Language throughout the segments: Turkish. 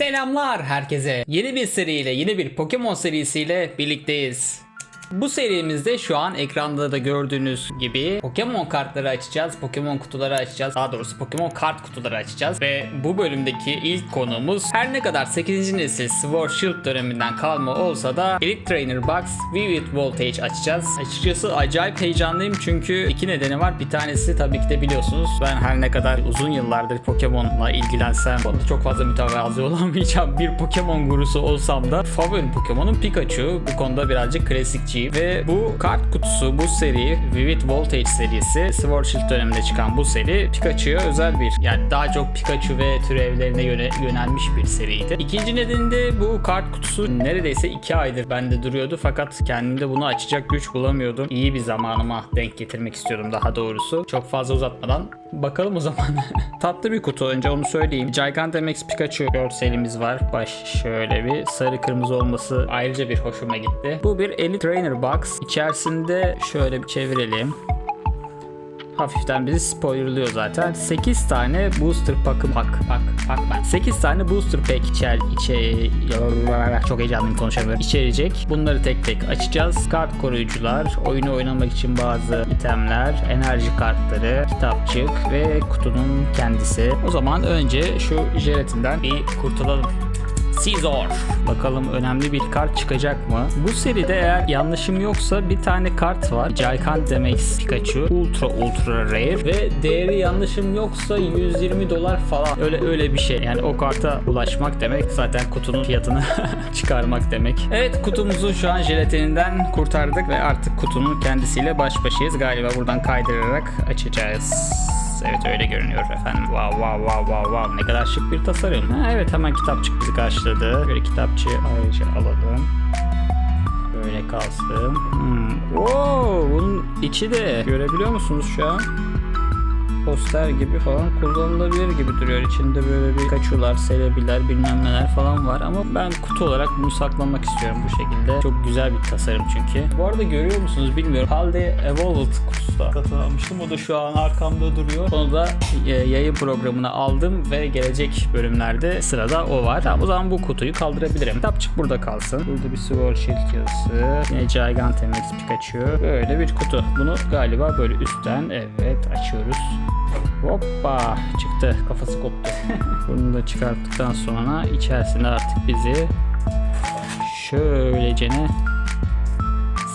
Selamlar herkese. Yeni bir seriyle, yeni bir Pokemon serisiyle birlikteyiz. Bu serimizde şu an ekranda da gördüğünüz gibi Pokemon kartları açacağız, Pokemon kutuları açacağız. Daha doğrusu Pokemon kart kutuları açacağız. Ve bu bölümdeki ilk konumuz her ne kadar 8. nesil Sword Shield döneminden kalma olsa da Elite Trainer Box Vivid Voltage açacağız. Açıkçası acayip heyecanlıyım çünkü iki nedeni var. Bir tanesi tabii ki de biliyorsunuz ben her ne kadar uzun yıllardır Pokemon'la ilgilensem konuda çok fazla mütevazi olamayacağım bir Pokemon gurusu olsam da favori Pokemon'um Pikachu. Bu konuda birazcık klasikçiyim ve bu kart kutusu bu seri Vivid Voltage serisi Sword Shield döneminde çıkan bu seri Pikachu'ya özel bir yani daha çok Pikachu ve türevlerine yöne, yönelmiş bir seriydi. İkinci nedeni de bu kart kutusu neredeyse 2 aydır bende duruyordu fakat kendimde bunu açacak güç bulamıyordum. İyi bir zamanıma denk getirmek istiyordum daha doğrusu. Çok fazla uzatmadan bakalım o zaman. Tatlı bir kutu önce onu söyleyeyim. Gigantamax Pikachu görselimiz var. Baş şöyle bir sarı kırmızı olması ayrıca bir hoşuma gitti. Bu bir Elite Trainer Box. İçerisinde şöyle bir çevirelim hafiften bizi spoilerlıyor zaten. 8 tane booster pack'ı pak pak pak ben. 8 tane booster pack içer içe çok heyecanlıyım konuşamıyorum. İçerecek. Bunları tek tek açacağız. Kart koruyucular, oyunu oynamak için bazı itemler, enerji kartları, kitapçık ve kutunun kendisi. O zaman önce şu jelatinden bir kurtulalım. Caesar. Bakalım önemli bir kart çıkacak mı? Bu seride eğer yanlışım yoksa bir tane kart var. Gigantamax Pikachu Ultra Ultra Rare ve değeri yanlışım yoksa 120 dolar falan. Öyle öyle bir şey. Yani o karta ulaşmak demek zaten kutunun fiyatını çıkarmak demek. Evet kutumuzu şu an jelatininden kurtardık ve artık kutunun kendisiyle baş başayız. Galiba buradan kaydırarak açacağız. Evet öyle görünüyor efendim. Wow wow wow wow wow. Ne kadar şık bir tasarım. Ha, evet hemen kitapçık bizi karşıladı. Böyle kitapçığı ayrıca alalım. Böyle kalsın. Hmm. Wow, bunun içi de görebiliyor musunuz şu an? Poster gibi falan kullanılabilir gibi duruyor. İçinde böyle bir kaçular, selebiler bilmem neler falan var ama ben kutu olarak bunu saklamak istiyorum bu şekilde. Çok güzel bir tasarım çünkü. Bu arada görüyor musunuz bilmiyorum. Halde Evolved kutusu da. O da şu an arkamda duruyor. Onu da e, yayın programına aldım ve gelecek bölümlerde sırada o var. Tamam, o zaman bu kutuyu kaldırabilirim. Kitapçık burada kalsın. Burada bir Sword Shield yazısı. Yine Gigantamax Pikachu. Böyle bir kutu. Bunu galiba böyle üstten evet açıyoruz. Hoppa çıktı kafası koptu. Bunu da çıkarttıktan sonra içerisinde artık bizi şöylecene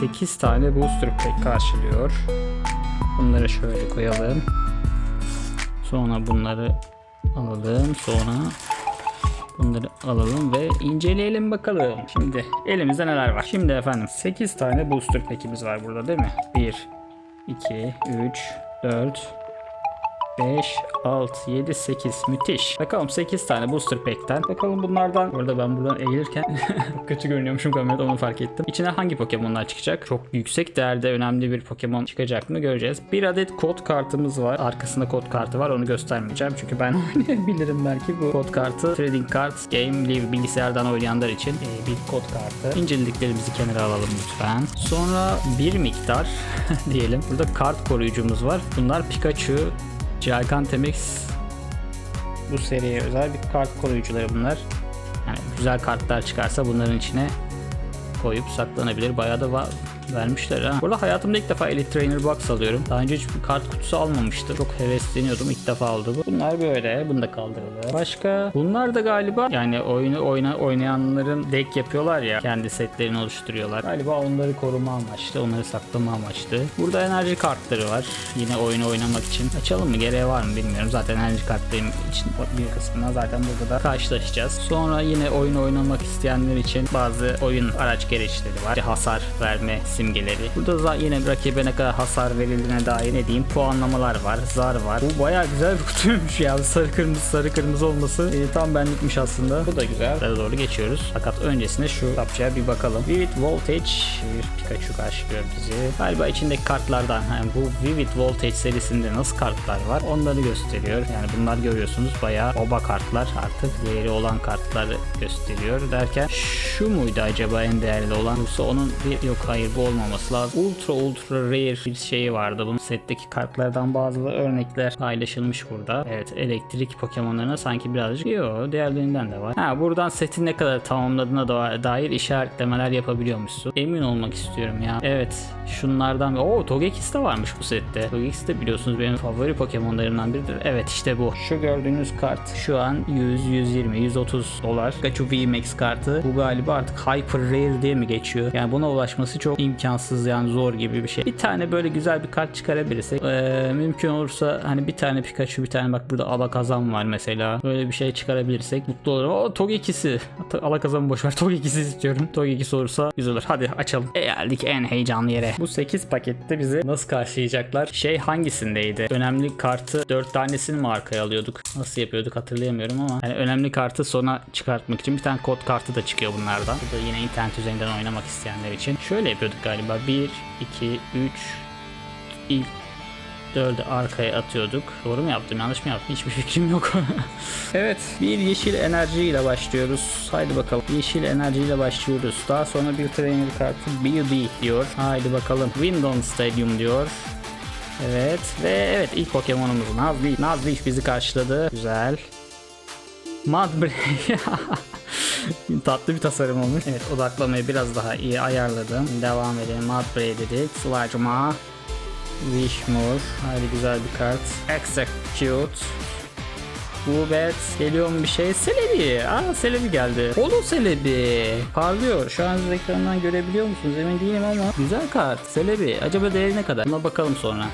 8 tane booster pack karşılıyor. Bunları şöyle koyalım. Sonra bunları alalım. Sonra bunları alalım ve inceleyelim bakalım. Şimdi elimizde neler var? Şimdi efendim 8 tane booster pack'imiz var burada değil mi? 1 2 3 4 5, 6, 7, 8. Müthiş. Bakalım 8 tane booster pack'ten. Bakalım bunlardan. Orada ben buradan eğilirken kötü görünüyormuşum kamerada onu fark ettim. İçine hangi Pokemon'lar çıkacak? Çok yüksek değerde önemli bir Pokemon çıkacak mı göreceğiz. Bir adet kod kartımız var. Arkasında kod kartı var. Onu göstermeyeceğim. Çünkü ben oynayabilirim belki bu kod kartı. Trading Cards Game Live bilgisayardan oynayanlar için e, bir kod kartı. İncelediklerimizi kenara alalım lütfen. Sonra bir miktar diyelim. Burada kart koruyucumuz var. Bunlar Pikachu, Gigantamax bu seriye özel bir kart koruyucuları bunlar. Yani güzel kartlar çıkarsa bunların içine koyup saklanabilir. Bayağı da va- vermişler ha. Burada hayatımda ilk defa Elite Trainer Box alıyorum. Daha önce hiç kart kutusu almamıştım. Çok hevesleniyordum. İlk defa aldı bu. Bunlar böyle. Bunu da kaldıralım. Başka? Bunlar da galiba yani oyunu oyna, oynayanların deck yapıyorlar ya. Kendi setlerini oluşturuyorlar. Galiba onları koruma amaçlı. Onları saklama amaçlı. Burada enerji kartları var. Yine oyunu oynamak için. Açalım mı? Gereği var mı bilmiyorum. Zaten enerji kartlarım için bir kısmına zaten burada da karşılaşacağız. Sonra yine oyun oynamak isteyenler için bazı oyun araç gereçleri var. İşte hasar verme simgeleri. Burada da yine rakibe ne kadar hasar verildiğine dair ne diyeyim puanlamalar var. Zar var. Bu bayağı güzel bir kutuymuş ya. Sarı kırmızı sarı kırmızı olması e, tam benlikmiş aslında. Bu da güzel. Buraya doğru geçiyoruz. Fakat öncesinde şu kitapçıya bir bakalım. Vivid Voltage bir Pikachu karşılıyor bizi. Galiba içindeki kartlardan yani bu Vivid Voltage serisinde nasıl kartlar var onları gösteriyor. Yani bunlar görüyorsunuz bayağı oba kartlar artık değeri olan kartları gösteriyor derken şu muydu acaba en değerli olan? Yoksa onun bir yok hayır bu olmaması lazım. Ultra ultra rare bir şeyi vardı. Bunun setteki kartlardan bazı örnekler paylaşılmış burada. Evet elektrik Pokemon'larına sanki birazcık yok. Diğerlerinden de var. Ha buradan setin ne kadar tamamladığına da- dair işaretlemeler yapabiliyormuşsun. Emin olmak istiyorum ya. Evet şunlardan. Oo Togekiss de varmış bu sette. Togekiss de biliyorsunuz benim favori Pokemon'larımdan biridir. Evet işte bu. Şu gördüğünüz kart şu an 100, 120, 130 dolar. Pikachu VMAX kartı. Bu galiba artık Hyper Rare diye mi geçiyor? Yani buna ulaşması çok imkansız yani zor gibi bir şey. Bir tane böyle güzel bir kart çıkarabilirsek eee, mümkün olursa hani bir tane Pikachu bir tane bak burada Alakazam var mesela. Böyle bir şey çıkarabilirsek mutlu olurum. O Togekiss'i. Hatta Alakazam'ı boş ver. Togekiss'i istiyorum. Togekiss olursa güzel olur. Hadi açalım. E geldik en heyecanlı yere. Bu 8 pakette bizi nasıl karşılayacaklar? Şey hangisindeydi? Önemli kartı 4 tanesini mi arkaya alıyorduk? Nasıl yapıyorduk hatırlayamıyorum ama. Yani önemli kartı sona çıkartmak için bir tane kod kartı da çıkıyor bunlardan. Bu da yine internet üzerinden oynamak isteyenler için. Şöyle yapıyorduk galiba. 1, 2, 3, ilk 4'ü arkaya atıyorduk. Doğru mu yaptım? Yanlış mı yaptım? Hiçbir fikrim yok. evet. Bir yeşil enerjiyle başlıyoruz. Haydi bakalım. Yeşil enerjiyle başlıyoruz. Daha sonra bir trainer kartı BB diyor. Haydi bakalım. Windon Stadium diyor. Evet ve evet ilk Pokemon'umuz Nuzleaf. Nuzleaf bizi karşıladı. Güzel. Mudbray. Tatlı bir tasarım olmuş. Evet odaklamayı biraz daha iyi ayarladım. Devam edelim. Mudbray dedik. Sludgema. Wishmore. Haydi güzel bir kart. Execute. Bubet. Geliyor mu bir şey? Celebi. Aa Celebi geldi. Holo Celebi. Parlıyor. Şu an siz ekrandan görebiliyor musunuz? Emin değilim ama. Güzel kart. Celebi. Acaba değeri ne kadar? Buna bakalım sonra.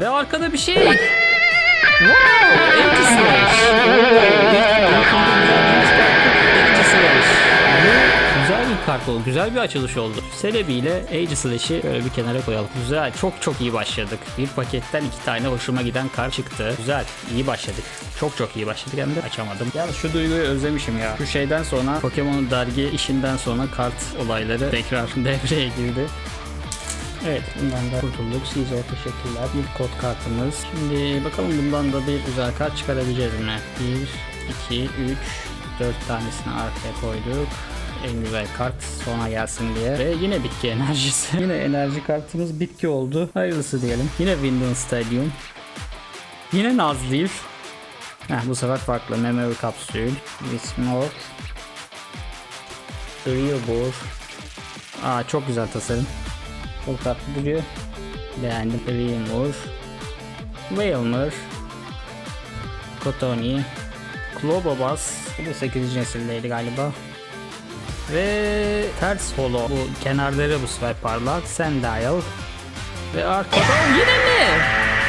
Ve arkada bir şey. Wow! Empty Slash. Bu Güzel bir açılış oldu. Celebi ile Age Slash'i böyle bir kenara koyalım. Güzel. Çok çok iyi başladık. Bir paketten iki tane hoşuma giden kart çıktı. Güzel. iyi başladık. Çok çok iyi başladık hem de açamadım. Yalnız şu duyguyu özlemişim ya. Şu şeyden sonra Pokemon dergi işinden sonra kart olayları tekrar devreye girdi. Evet bundan da kurtulduk. Size teşekkürler. Bir kod kartımız. Şimdi bakalım bundan da bir güzel kart çıkarabileceğiz mi? 1, 2, 3, 4 tanesini arkaya koyduk. En güzel kart sona gelsin diye. Ve yine bitki enerjisi. yine enerji kartımız bitki oldu. Hayırlısı diyelim. Yine Windon Stadium. Yine Nuzleaf. Heh, bu sefer farklı. Memory Capsule. Wismore. Real Aa çok güzel tasarım. Çok tatlı duruyor. Beğendim. Wilmur. Wilmur. Kotoni. Klobobas. Bu da 8. nesildeydi galiba. Ve ters holo. Bu kenarları bu sefer parlak. Sandile. Ve arkada yine mi?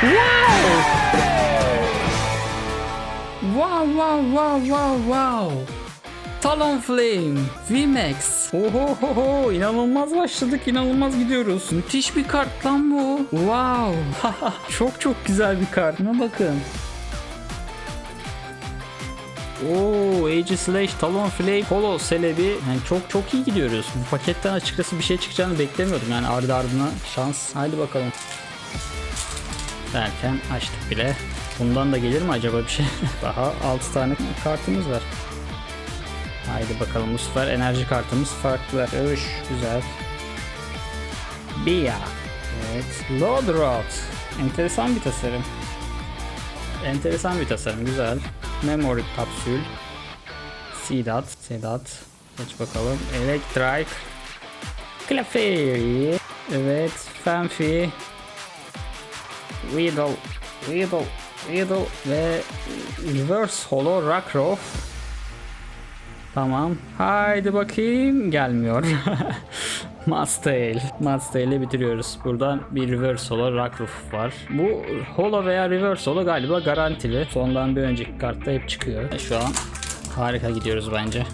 Wow! Wow wow wow wow wow. Talonflame, VMAX. Ohohoho inanılmaz başladık inanılmaz gidiyoruz. Müthiş bir kart lan bu. Wow. çok çok güzel bir kart. Buna bakın. Oo, Age Slash, Talonflame, Holo Celebi. Yani çok çok iyi gidiyoruz. Bu paketten açıkçası bir şey çıkacağını beklemiyordum. Yani ardı ardına şans. Haydi bakalım. Derken açtık bile. Bundan da gelir mi acaba bir şey? Daha 6 tane kartımız var. Haydi bakalım bu sefer enerji kartımız farklı. Dövüş güzel. Bia. Evet. Load Rod. Enteresan bir tasarım. Enteresan bir tasarım güzel. Memory kapsül. Sedat. Sedat. Geç bakalım. Electric. Clefairy. Evet. Fanfi. Weedle. Weedle. Weedle ve Reverse Holo Rockruff. Tamam. Haydi bakayım. Gelmiyor. Mustail. Mustail ile bitiriyoruz. Buradan bir reverse holo Rockruff var. Bu holo veya reverse holo galiba garantili. Sondan bir önceki kartta hep çıkıyor. Şu an harika gidiyoruz bence.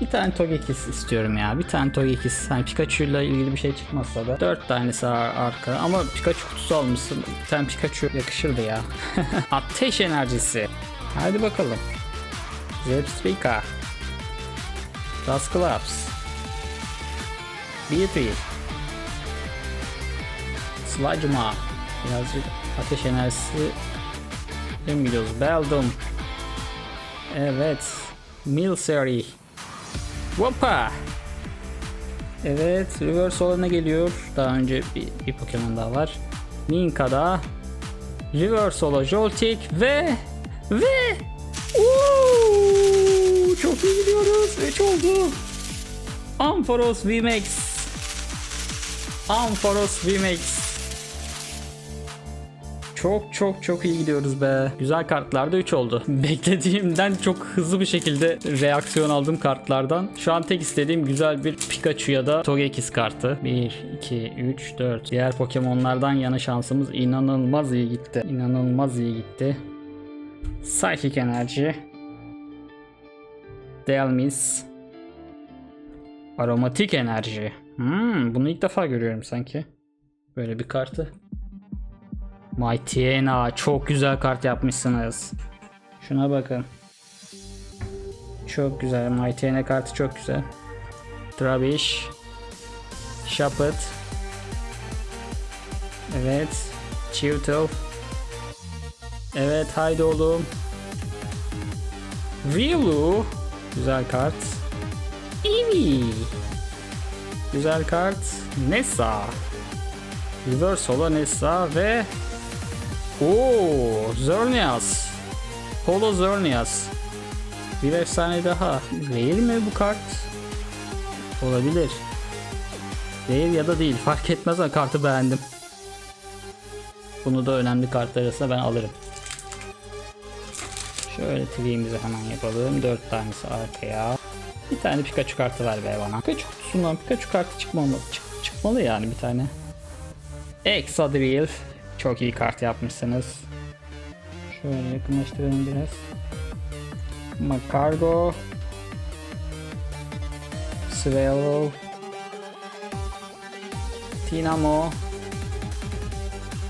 Bir tane Togekiss istiyorum ya. Bir tane Togekiss. Hani Pikachu ile ilgili bir şey çıkmazsa da. Dört tanesi ar- arka. Ama Pikachu kutusu almışsın. Bir tane Pikachu yakışırdı ya. Ateş enerjisi. Hadi bakalım. Zepstrika. Dusclops. Beauty. Sludgema. Birazcık ateş enerjisi. Ne gidiyoruz? Beldum. Evet. Milcery. Whoppa. Evet, reverse olana geliyor. Daha önce bir, bir Pokemon daha var. Ninka'da reverse ola Joltik ve ve Uuu, çok iyi gidiyoruz. 3 oldu. Ampharos VMAX. Ampharos VMAX. Çok çok çok iyi gidiyoruz be. Güzel kartlarda 3 oldu. Beklediğimden çok hızlı bir şekilde reaksiyon aldım kartlardan. Şu an tek istediğim güzel bir Pikachu ya da Togekiss kartı. 1, 2, 3, 4. Diğer Pokemon'lardan yana şansımız inanılmaz iyi gitti. İnanılmaz iyi gitti. Psychic Enerji. Delmis. Aromatik Enerji. Hmm, bunu ilk defa görüyorum sanki. Böyle bir kartı. Mightyena çok güzel kart yapmışsınız. Şuna bakın. Çok güzel. Mightyena kartı çok güzel. Travish. Shuppet. Evet. Chewtle. Evet haydi oğlum. Riolu. Güzel kart. Eevee. Güzel kart. Nessa. Reverse Holo Nessa ve Oo, Zernias. Holo Zernias. Bir efsane daha. Değil mi bu kart? Olabilir. Değil ya da değil. Fark etmez ama kartı beğendim. Bunu da önemli kartlar arasında ben alırım. Şöyle tweetimizi hemen yapalım. 4 tanesi arkaya. Bir tane Pikachu kartı ver be bana. Pikachu kutusundan Pikachu kartı çıkmalı. Çık- çıkmalı yani bir tane. Exadrill. Çok iyi kart yapmışsınız. Şöyle yakınlaştıralım biraz. Macargo. Swallow. Tinamo.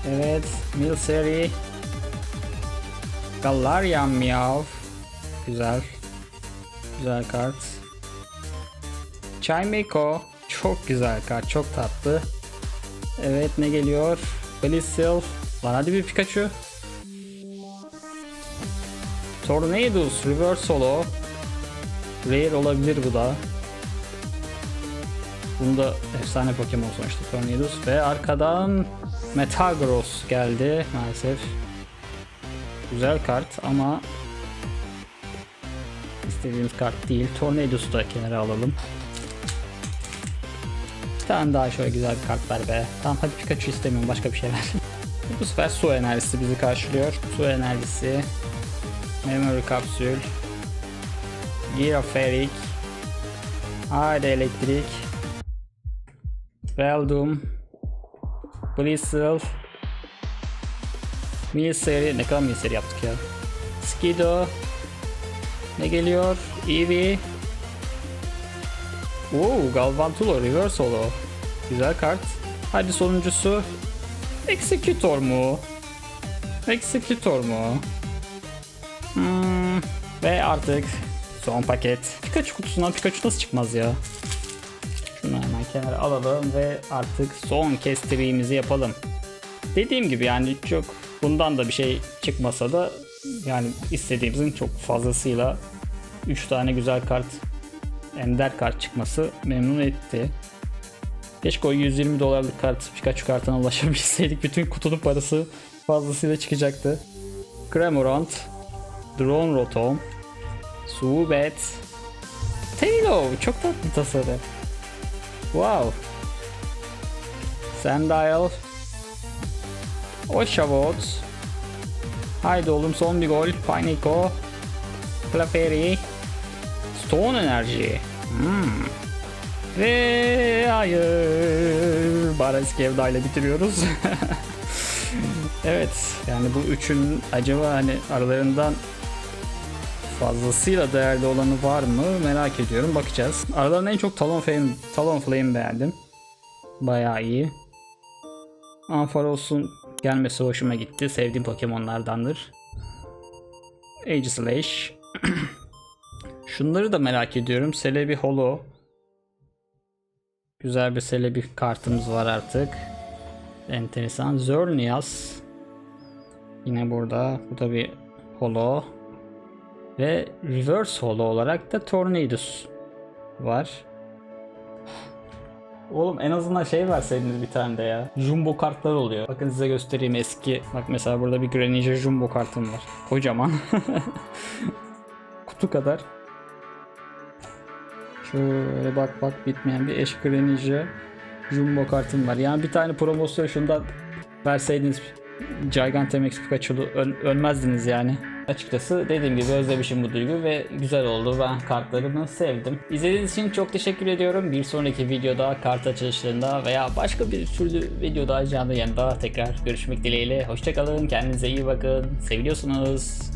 Evet. Milseri. Galarian Meow. Güzel. Güzel kart. Chimeco. Çok güzel kart. Çok tatlı. Evet ne geliyor? Blissel. Lan hadi bir Pikachu. Tornadoes Reverse Solo. Rare olabilir bu da. Bunda efsane Pokemon sonuçta Tornadoes ve arkadan Metagross geldi maalesef. Güzel kart ama istediğimiz kart değil. Tornados'u da kenara alalım. Tane daha şöyle güzel bir kart ver be. Tamam hadi Pikachu istemiyorum başka bir şey ver. Bu sefer su enerjisi bizi karşılıyor. Su enerjisi. Memory kapsül. Giraferik. Haydi elektrik. Veldum. Bristle. Milseri. Ne kadar Milseri yaptık ya. Skido. Ne geliyor? Eevee. Oo, Galvantulo Reverse Holo. Güzel kart. Hadi sonuncusu. Executor mu? Executor mu? Hmm, ve artık son paket. Pikachu kutusundan Pikachu nasıl çıkmaz ya? Şunu hemen kenara alalım ve artık son kestiriğimizi yapalım. Dediğim gibi yani çok bundan da bir şey çıkmasa da yani istediğimizin çok fazlasıyla 3 tane güzel kart ender kart çıkması memnun etti. Keşke o 120 dolarlık kart Pikachu kartına ulaşabilseydik. Bütün kutunun parası fazlasıyla çıkacaktı. Cramorant, Drone Rotom, Suubet, Tailo çok tatlı tasarım. Wow. Sandile, Oshawott, Haydi oğlum son bir gol. Pineco, Clefairy, Stone Enerji. Hmm. Ve hayır. Baraskevda ile bitiriyoruz. evet. Yani bu üçün acaba hani aralarından fazlasıyla değerli olanı var mı merak ediyorum. Bakacağız. Aralarında en çok Talon Flame, Talon Flame beğendim. Bayağı iyi. Ampharos'un gelmesi hoşuma gitti. Sevdiğim Pokemon'lardandır. Aegislash. Şunları da merak ediyorum. Celebi Holo. Güzel bir Celebi kartımız var artık. Enteresan. Zornias. Yine burada. Bu da bir Holo. Ve Reverse Holo olarak da Tornadus var. Oğlum en azından şey verseydiniz bir tane de ya. Jumbo kartlar oluyor. Bakın size göstereyim eski. Bak mesela burada bir Greninja Jumbo kartım var. Kocaman. Kutu kadar. Şöyle bak bak bitmeyen bir Ash Greninja Jumbo kartım var. Yani bir tane promosyon şundan verseydiniz Gigantamax Pikachu'lu ön- ölmezdiniz yani. Açıkçası dediğim gibi özlemişim bu duygu ve güzel oldu. Ben kartlarımı sevdim. İzlediğiniz için çok teşekkür ediyorum. Bir sonraki videoda kart açılışlarında veya başka bir türlü videoda canlı yayında tekrar görüşmek dileğiyle. Hoşçakalın. Kendinize iyi bakın. Seviliyorsunuz.